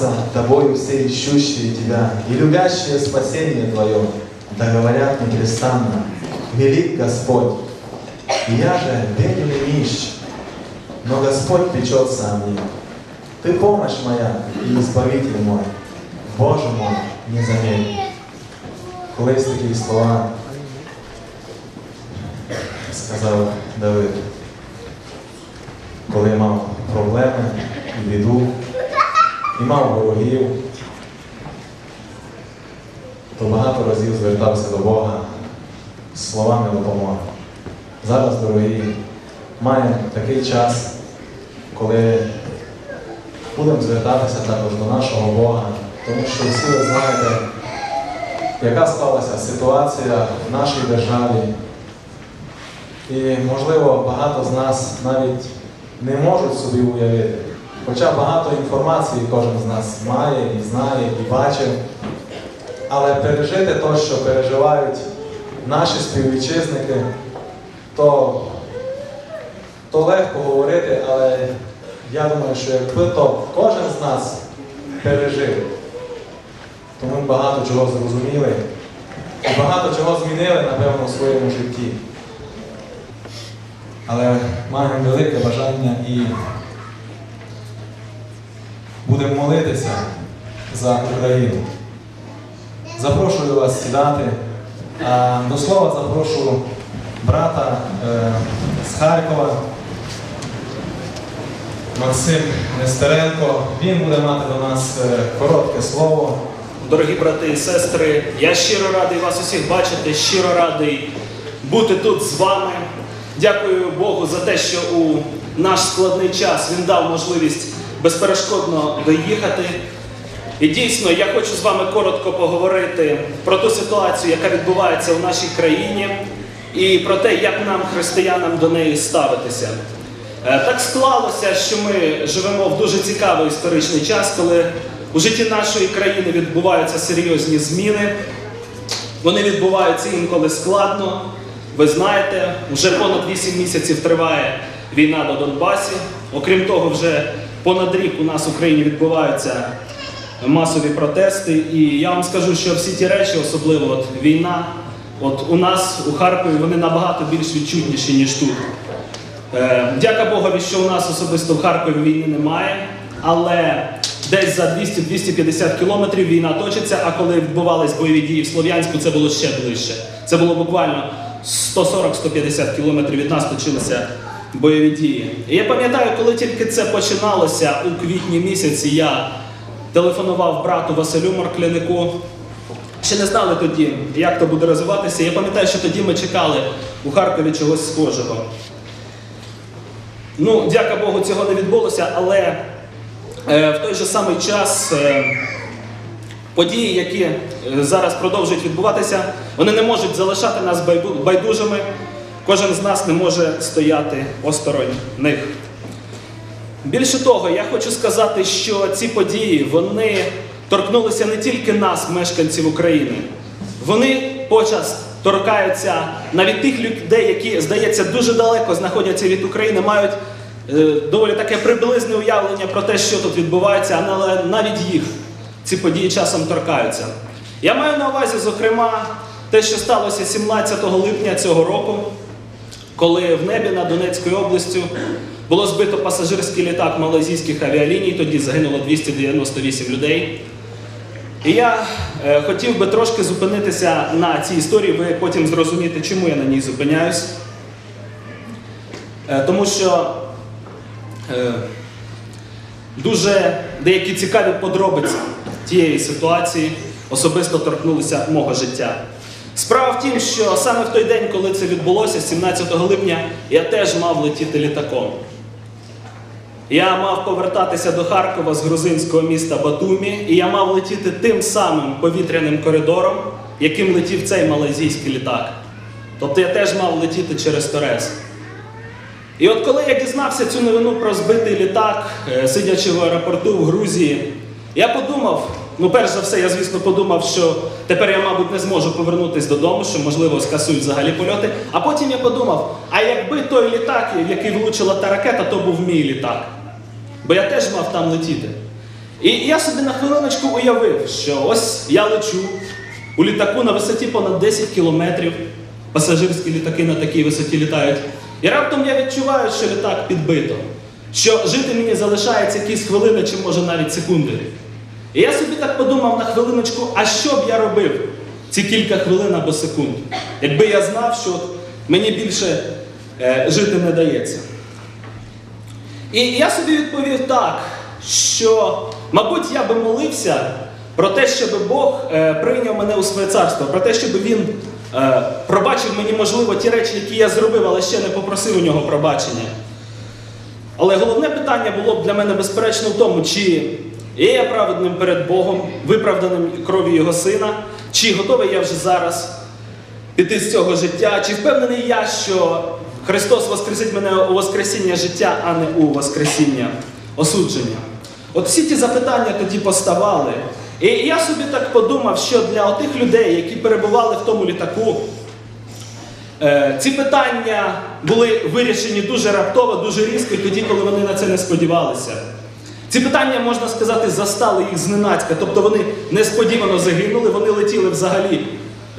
Омрачатся тобою все ищущие тебя, и любящие спасение твое, да говорят непрестанно, велик Господь. И я же беден и нищ, но Господь печется о мне. Ты помощь моя и Избавитель мой, Боже мой, не заметь. Колись такі слова сказав Давид, коли мав проблеми і біду, і мав ворогів, то багато разів звертався до Бога словами допомоги. Зараз, дорогі, маємо такий час, коли будемо звертатися також до нашого Бога, тому що всі ви знаєте, яка склалася ситуація в нашій державі. І, можливо, багато з нас навіть не можуть собі уявити. Хоча багато інформації кожен з нас має і знає, і бачив. Але пережити те, що переживають наші співвітчизники, то, то легко говорити, але я думаю, що якби то кожен з нас пережив, то ми багато чого зрозуміли і багато чого змінили, напевно, у своєму житті. Але маємо велике бажання і будемо молитися за Україну. Запрошую вас сідати. А до слова запрошу брата е, з Харкова, Максим Нестеренко. Він буде мати до нас е, коротке слово. Дорогі брати і сестри, я щиро радий вас усіх бачити, щиро радий бути тут з вами. Дякую Богу за те, що у наш складний час Він дав можливість безперешкодно доїхати. І дійсно, я хочу з вами коротко поговорити про ту ситуацію, яка відбувається в нашій країні, і про те, як нам, християнам, до неї ставитися. Е, Так склалося, що ми живемо в дуже цікавий історичний час, коли у житті нашої країни відбуваються серйозні зміни. Вони відбуваються інколи складно. Ви знаєте, вже понад 8 місяців триває війна на Донбасі. Окрім того, вже понад рік у нас в Україні відбуваються масові протести. І я вам скажу, що всі ті речі, особливо от війна, от у нас у Харкові вони набагато більш відчутніші, ніж тут. Е, Дяка Богові, що у нас особисто в Харкові війни немає, але десь за 200-250 кілометрів війна точиться, а коли відбувались бойові дії в Слов'янську, це було ще ближче. Це було буквально 140-150 кілометрів від нас точилися бойові дії. І я пам'ятаю, коли тільки це починалося у квітні місяці, я телефонував брату Василю Марклянику. Ще не знали тоді, як то буде розвиватися. Я пам'ятаю, що тоді ми чекали у Харкові чогось схожого. Ну, дяка Богу, цього не відбулося, але е, в той же самий час е, події, які е, зараз продовжують відбуватися, вони не можуть залишати нас байду- байдужими. Кожен з нас не може стояти осторонь них. Більше того, я хочу сказати, що ці події вони торкнулися не тільки нас, мешканців України. Вони почас торкаються навіть тих людей, які, здається, дуже далеко знаходяться від України, мають е, доволі таке приблизне уявлення про те, що тут відбувається, але навіть їх ці події часом торкаються. Я маю на увазі, зокрема, те, що сталося 17 липня цього року, коли в небі над Донецькою областю було збито пасажирський літак малайзійських авіаліній, тоді загинуло 298 людей. І я е, хотів би трошки зупинитися на цій історії, ви потім зрозумієте, чому я на ній зупиняюсь. Е, тому що е, дуже деякі цікаві подробиці тієї ситуації особисто торкнулися мого життя. Справа в тім, що саме в той день, коли це відбулося, 17 липня, я теж мав летіти літаком. Я мав повертатися до Харкова з грузинського міста Батумі, і я мав летіти тим самим повітряним коридором, яким летів цей малайзійський літак. Тобто я теж мав летіти через Торез. І от коли я дізнався цю новину про збитий літак, е, сидячи в аеропорту в Грузії, я подумав, ну перш за все, я звісно подумав, що тепер я, мабуть, не зможу повернутися додому, що можливо скасують взагалі польоти. А потім я подумав: а якби той літак, в який влучила та ракета, то був мій літак. Бо я теж мав там летіти. І я собі на хвилиночку уявив, що ось я лечу у літаку на висоті понад 10 кілометрів. Пасажирські літаки на такій висоті літають. І раптом я відчуваю, що літак підбито, що жити мені залишається якісь хвилини чи може навіть секунди. І я собі так подумав на хвилиночку, а що б я робив ці кілька хвилин або секунд, якби я знав, що мені більше е, жити не дається. І я собі відповів так, що, мабуть, я би молився про те, щоб Бог е, прийняв мене у своє царство, про те, щоб Він е, пробачив мені, можливо, ті речі, які я зробив, але ще не попросив у нього пробачення. Але головне питання було б для мене безперечно в тому, чи є я праведним перед Богом, виправданим кров'ю Його сина, чи готовий я вже зараз піти з цього життя, чи впевнений я, що Христос воскресить мене у Воскресіння життя, а не у Воскресіння осудження. От всі ті запитання тоді поставали. І я собі так подумав, що для тих людей, які перебували в тому літаку, Е, Ці питання були вирішені дуже раптово, дуже різко, і тоді, коли вони на це не сподівалися. Ці питання, можна сказати, застали їх зненацька, тобто вони несподівано загинули, вони летіли взагалі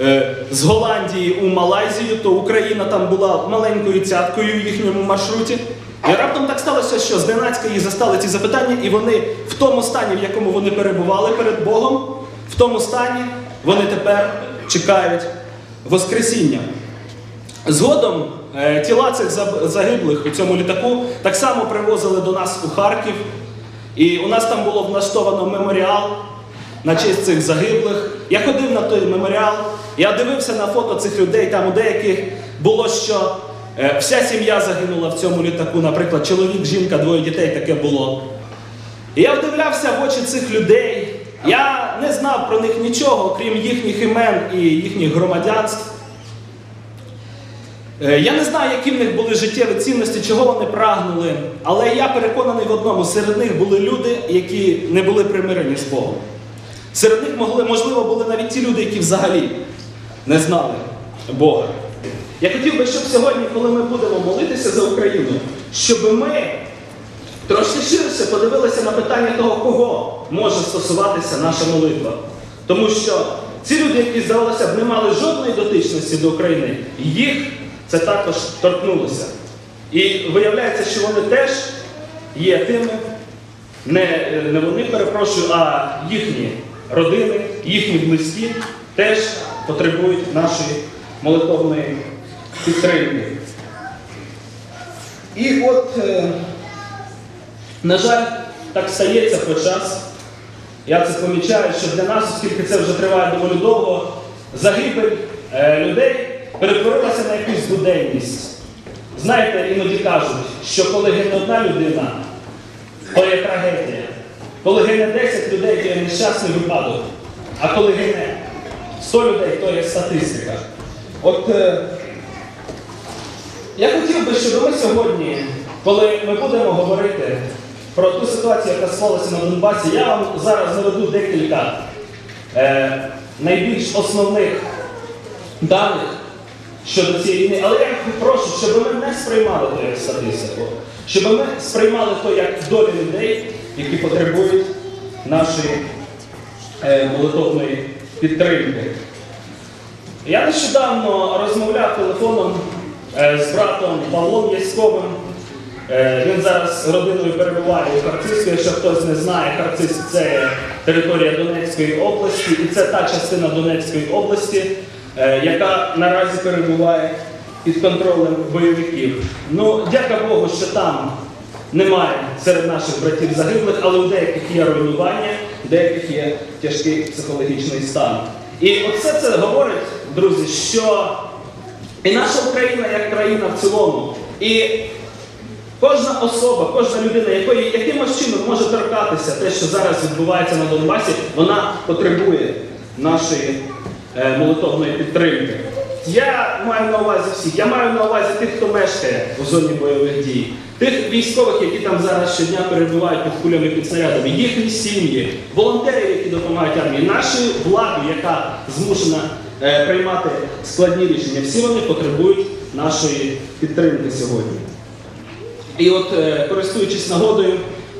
е, з Голландії у Малайзію, то Україна там була маленькою цяткою в їхньому маршруті. І раптом так сталося, що зненацька їх застали ці запитання, і вони в тому стані, в якому вони перебували перед Богом, в тому стані вони тепер чекають Воскресіння. Згодом е, тіла цих загиблих у цьому літаку так само привозили до нас у Харків. І у нас там було влаштовано меморіал на честь цих загиблих. Я ходив на той меморіал, я дивився на фото цих людей, там у деяких було, що е, вся сім'я загинула в цьому літаку, наприклад, чоловік, жінка, двоє дітей таке було. І я вдивлявся в очі цих людей. Я не знав про них нічого, окрім їхніх імен і їхніх громадянств. Е, Я не знаю, які в них були життєві цінності, чого вони прагнули, але я переконаний в одному: серед них були люди, які не були примирені з Богом. Серед них могли, можливо, були навіть ті люди, які взагалі не знали Бога. Я хотів би, щоб сьогодні, коли ми будемо молитися за Україну, щоб ми трошки ширше подивилися на питання того, кого може стосуватися наша молитва. Тому що ці люди, які здавалося б, не мали жодної дотичності до України, їх це також торкнулося. І виявляється, що вони теж є тими, не, не вони перепрошую, а їхні родини, їхні близькі теж потребують нашої молитовної підтримки. І от, е, на жаль, так стається про час. Я це помічаю, що для нас, оскільки це вже триває доволі довго, загибель е, людей перетворилася на якусь буденність. Знаєте, іноді кажуть, що коли гине одна людина, то є трагедія. Коли гине 10 людей, то є нещасний випадок. А коли гине 100 людей, то є статистика. От е, я хотів би, щоб ми сьогодні, коли ми будемо говорити про ту ситуацію, яка склалася на Донбасі, я вам зараз наведу декілька е, найбільш основних даних щодо цієї війни. Але я прошу, щоб ми не сприймали то як статистику, щоб ми сприймали то як долі людей, які потребують нашої е, молитовної підтримки. Я нещодавно розмовляв телефоном е, з братом Павлом Яськовим. Е, Він зараз родиною перебуває у Харцизьку. Якщо хтось не знає, Харцизьк – це територія Донецької області, і це та частина Донецької області, яка наразі перебуває під контролем бойовиків. Ну, дяка Богу, що там немає серед наших братів загиблих, але у деяких є руйнування, у деяких є тяжкий психологічний стан. І оце це говорить, друзі, що і наша Україна як країна в цілому, і кожна особа, кожна людина, якої якимось чином може торкатися те, що зараз відбувається на Донбасі, вона потребує нашої е, молитовної підтримки. Я маю на увазі всіх, я маю на увазі тих, хто мешкає у зоні бойових дій, тих військових, які там зараз щодня перебувають під кулями під снарядами, їхні сім'ї, волонтерів, які допомагають армії, нашу владу, яка змушена е, приймати складні рішення. Всі вони потребують нашої підтримки сьогодні. І от, е, користуючись нагодою,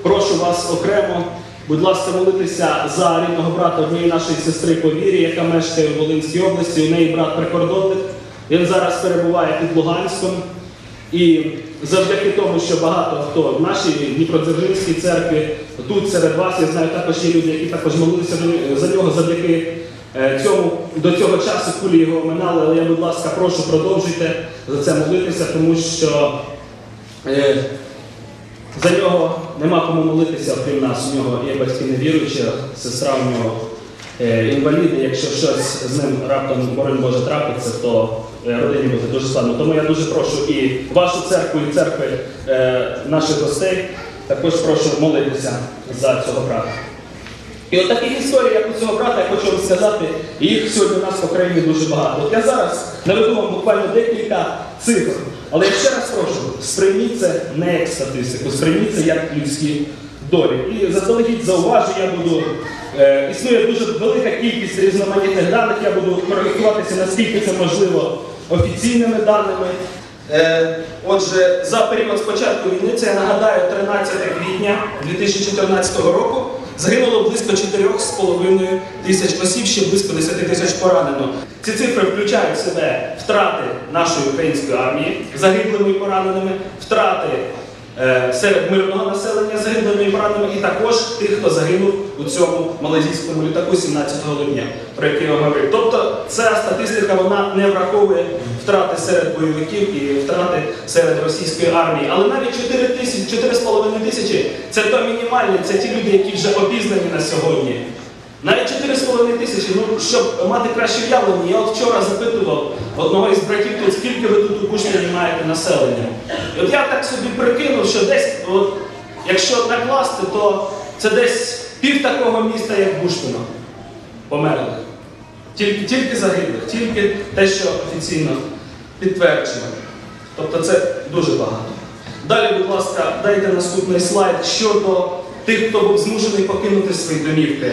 прошу вас окремо будь ласка, молитися за рідного брата однієї нашої сестри по вірі, яка мешкає в Волинській області. У неї брат прикордонник. Він зараз перебуває під Луганськом. І завдяки тому, що багато хто в нашій Дніпродзержинській церкві, тут серед вас, я знаю, також є люди, які також молилися за нього завдяки е, цьому до цього часу кулі його оминали, але я, будь ласка, прошу продовжуйте за це молитися, тому що е, за нього нема кому молитися, окрім нас. У нього є батьки невіруючі, сестра у нього е, інваліди. Якщо щось з ним раптом, боронь Боже, трапиться, то е, родині буде дуже складно. Тому я дуже прошу і вашу церкву, і церкви е, наших гостей також прошу молитися за цього брата. І от таких історій, як у цього брата, я хочу вам сказати, і їх сьогодні у нас в Україні дуже багато. От я зараз наведу вам буквально декілька цифр. Але я ще раз прошу, сприйміть це не як статистику, сприйміть це як людські долі. І заздалегідь зауважу, я буду. Е, існує дуже велика кількість різноманітних даних, я буду коректуватися, наскільки це можливо офіційними даними. Е, отже, за період з початку війни, це я нагадаю, 13 квітня 2014 року загинуло близько 4,5 тисяч осіб, ще близько 10 тисяч поранено. Ці цифри включають в себе втрати нашої української армії загиблими і пораненими, втрати серед мирного населення загиблими і пораненими, і також тих, хто загинув у цьому малазійському літаку 17 липня, про який я говорив. Тобто ця статистика вона не враховує втрати серед бойовиків і втрати серед російської армії. Але навіть 4 тисячі, 4,5 тисячі це то мінімальні, це ті люди, які вже обізнані на сьогодні. Навіть 4,5 тисячі, ну щоб мати краще уявлення, я от вчора запитував одного із братів тут, скільки ви маєте населення. І от я так собі прикинув, що десь, от, якщо накласти, то це десь пів такого міста, як Буштино, померлих. Тільки, тільки загиблих, тільки те, що офіційно підтверджено. Тобто це дуже багато. Далі, будь ласка, дайте наступний слайд щодо тих, хто був змушений покинути свої домівки.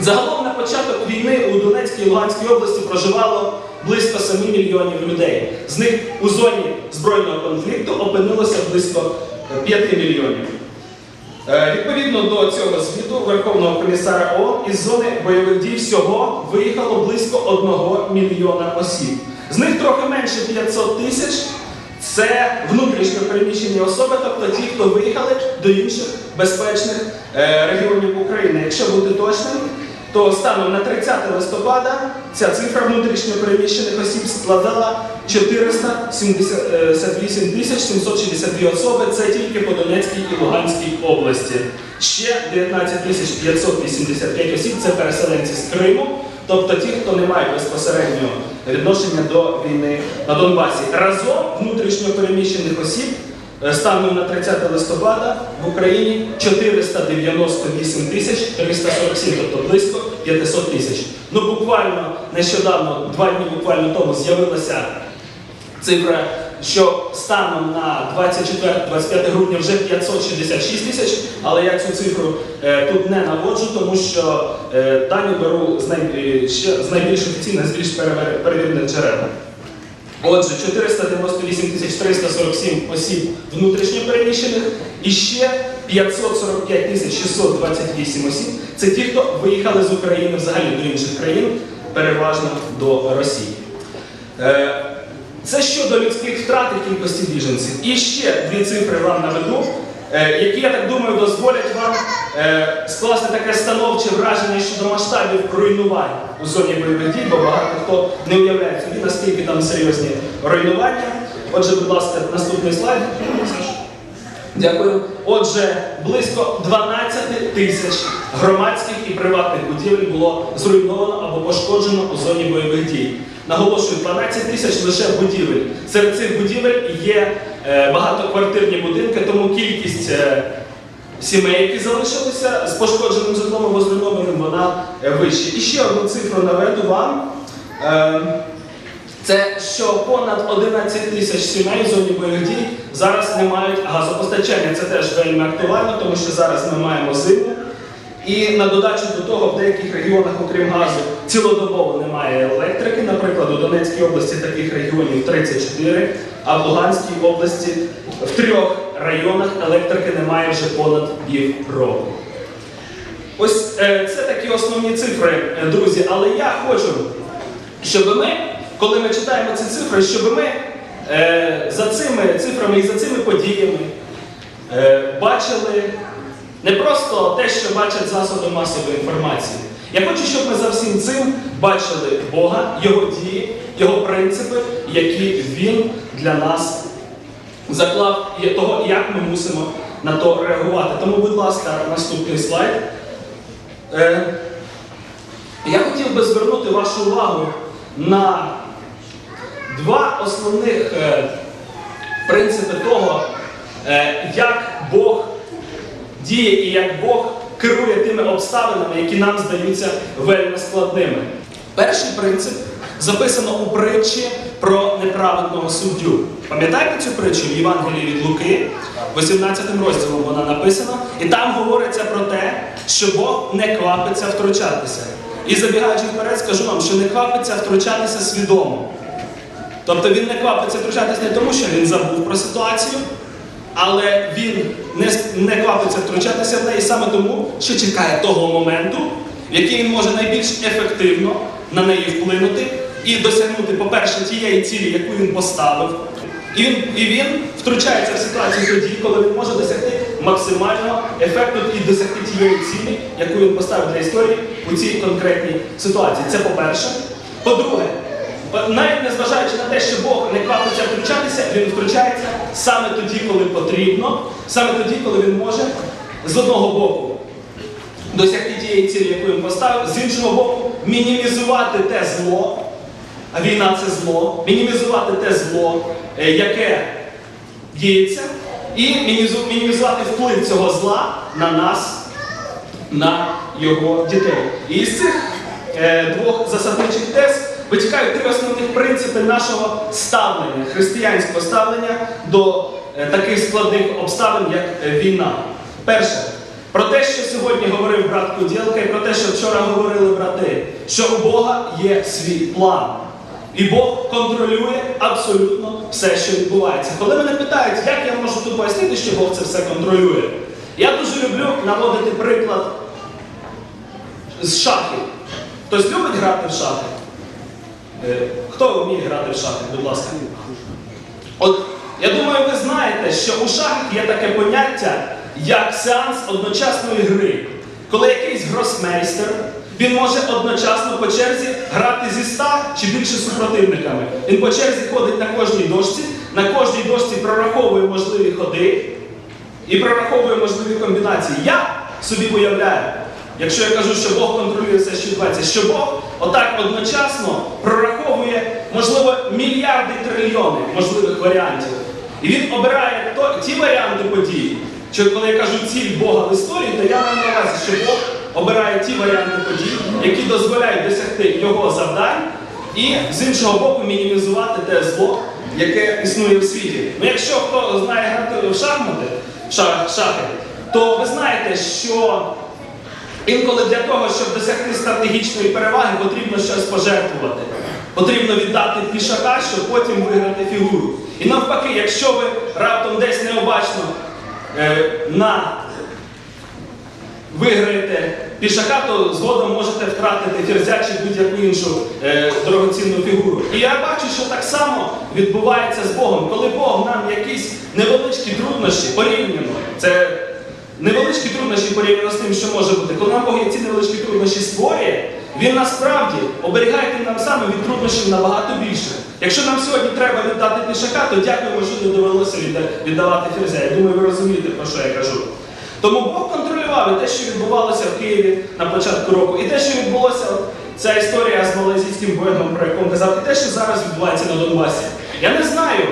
Загалом на початок війни у Донецькій і Луганській області проживало близько 7 мільйонів людей. З них у зоні збройного конфлікту опинилося близько 5 мільйонів. Е, Відповідно до цього звіту Верховного комісара ООН із зони бойових дій всього виїхало близько 1 мільйона осіб. З них трохи менше 500 тисяч це внутрішньо переміщені особи, тобто ті, хто виїхали до інших безпечних е, регіонів України. Якщо бути точним, то станом на 30 листопада ця цифра внутрішньо переміщених осіб складала 478 тисяч 762 особи. Це тільки по Донецькій і Луганській області. Ще 19 тисяч 585 осіб це переселенці з Криму, тобто ті, хто не має безпосереднього відношення до війни на Донбасі. Разом внутрішньо переміщених осіб е, станом на 30 листопада в Україні 498 тисяч 347, тобто близько 500 тисяч. Ну буквально нещодавно, два дні буквально тому з'явилася цифра, що станом на 24-25 грудня вже 566 тисяч, але я цю цифру е, тут не наводжу, тому що е, дані беру з, най, е, з найбільш офіційних, з більш перевірених джерел. Отже, 498 тисяч 347 осіб внутрішньо переміщених і ще 545 тисяч 628 осіб. Це ті, хто виїхали з України взагалі до інших країн, переважно до Росії. Е, Це щодо людських втрат і кількості біженців. І ще дві цифри вам наведу, які, я так думаю, дозволять вам е, скласти таке становче враження щодо масштабів руйнувань у зоні бойових дій, бо багато хто не уявляє собі, наскільки там серйозні руйнування. Отже, будь ласка, наступний слайд. Дякую. Отже, близько 12 тисяч громадських і приватних будівель було зруйновано або пошкоджено у зоні бойових дій. Наголошую, 12 тисяч лише будівель. Серед цих будівель є е, багатоквартирні будинки, тому кількість е, сімей, які залишилися з пошкодженим житлом або зруйнованим, вона е, вища. І ще одну цифру наведу вам. Е, це що понад 11 тисяч сімей в зоні бойових дій зараз не мають газопостачання. Це теж вельми актуально, тому що зараз ми маємо зиму. І на додачу до того, в деяких регіонах, окрім газу, цілодобово немає електрики. Наприклад, у Донецькій області таких регіонів 34, а в Луганській області в трьох районах електрики немає вже понад пів року. Ось е, це такі основні цифри, е, друзі. Але я хочу, щоб ми, коли ми читаємо ці цифри, щоб ми е, за цими цифрами і за цими подіями бачили не просто те, що бачать засоби масової інформації. Я хочу, щоб ми за всім цим бачили Бога, Його дії, Його принципи, які Він для нас заклав, і того, як ми мусимо на то реагувати. Тому, будь ласка, наступний слайд. Е, я хотів би звернути вашу увагу на два основних е, принципи того, е, як Бог діє і як Бог керує тими обставинами, які нам здаються вельми складними. Перший принцип записано у притчі про неправедного суддю. Пам'ятаєте цю притчу в Євангелії від Луки, 18 розділом вона написана, і там говориться про те, що Бог не квапиться втручатися. І забігаючи вперед, скажу вам, що не квапиться втручатися свідомо. Тобто він не квапиться втручатися не тому, що він забув про ситуацію, але він не, не квапиться втручатися в неї саме тому, що чекає того моменту, в який він може найбільш ефективно на неї вплинути і досягнути, по-перше, тієї цілі, яку він поставив. І і він втручається в ситуацію тоді, коли він може досягти максимального ефекту і досягти тієї цілі, яку він поставив для історії у цій конкретній ситуації. Це по-перше. По-друге, навіть незважаючи на те, що Бог не квапиться втручатися, він втручається саме тоді, коли потрібно, саме тоді, коли він може з одного боку досягти тієї цілі, яку він поставив, з іншого боку, мінімізувати те зло, а війна це зло, мінімізувати те зло, е, яке діється, і мінімізувати вплив цього зла на нас, на його дітей. І з цих е, двох засадничих тез витікають три основних принципи нашого ставлення, християнського ставлення до е, таких складних обставин, як е, війна. Перше, про те, що сьогодні говорив брат Кудєлка, і про те, що вчора говорили брати, що у Бога є свій план. І Бог контролює абсолютно все, що відбувається. Коли мене питають, як я можу тут пояснити, що Бог це все контролює, я дуже люблю наводити приклад з шахів. Хтось любить грати в шахи? Е, Хто вміє грати в шахи, будь ласка? От я думаю, ви знаєте, що у шахах є таке поняття, як сеанс одночасної гри. Коли якийсь гросмейстер, він може одночасно по черзі грати зі ста чи більше супротивниками. Він по черзі ходить на кожній дошці, на кожній дошці прораховує можливі ходи і прораховує можливі комбінації. Я собі уявляю, якщо я кажу, що Бог контролює все, що відбувається, що Бог отак одночасно прораховує, можливо, мільярди трильйони можливих варіантів. І він обирає то, ті варіанти подій. Що коли я кажу ціль Бога в історії, то я маю на увазі, що Бог обирає ті варіанти подій, які дозволяють досягти його завдань, і з іншого боку мінімізувати те зло, яке існує в світі. Ну, якщо хто знає грати в шахмати, шах- шахи, то ви знаєте, що інколи для того, щоб досягти стратегічної переваги, потрібно щось пожертвувати. Потрібно віддати пішака, щоб потім виграти фігуру. І навпаки, якщо ви раптом десь необачно е, на виграєте пішака, то згодом можете втратити ферзя чи будь-яку іншу е, дорогоцінну фігуру. І я бачу, що так само відбувається з Богом. Коли Бог нам якісь невеличкі труднощі порівняно, це невеличкі труднощі порівняно з тим, що може бути, коли нам Бог ці невеличкі труднощі створює, він насправді оберігає тим нам саме від труднощів набагато більше. Якщо нам сьогодні треба віддати пішака, то дякуємо, що не довелося віддавати ферзя. Я думаю, ви розумієте, про що я кажу. Тому Бог контролював і те, що відбувалося в Києві на початку року, і те, що відбулося, ця історія з малайзійським воїном, про яку казав, і те, що зараз відбувається на Донбасі. Я не знаю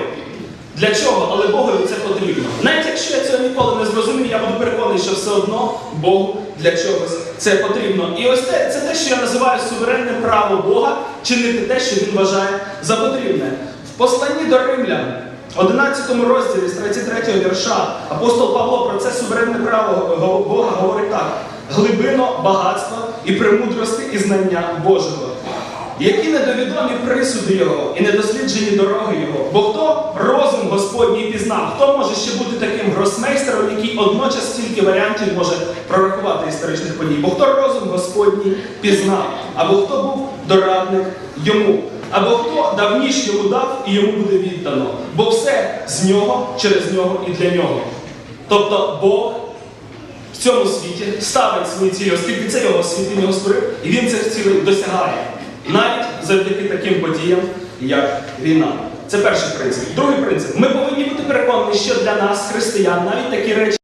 для чого, але Богові це потрібно. Навіть якщо я цього ніколи не зрозумію, я буду переконаний, що все одно Богу для чогось це потрібно. І ось те, це те, що я називаю суверенне право Бога чинити те, що він вважає за потрібне. В посланні до римлян. 11 розділі з 33 вірша апостол Павло про це суверенне право Бога говорить так: глибино багатства і премудрости і знання Божого. Які недовідомі присуди його і недосліджені дороги його. Бо хто розум Господній пізнав, хто може ще бути таким гросмейстером, який одночас стільки варіантів може прорахувати історичних подій? Бо хто розум Господній пізнав, або хто був дорадник йому, або хто дав ніж йому дав і йому буде віддано. Бо все з нього, через нього і для нього. Тобто Бог в цьому світі ставить свої цілі, оскільки це його світ, він його створив, і він цих цілей досягає. Навіть завдяки таким подіям, як війна. Це перший принцип. Другий принцип. Ми повинні бути переконані, що для нас, християн, навіть такі речі.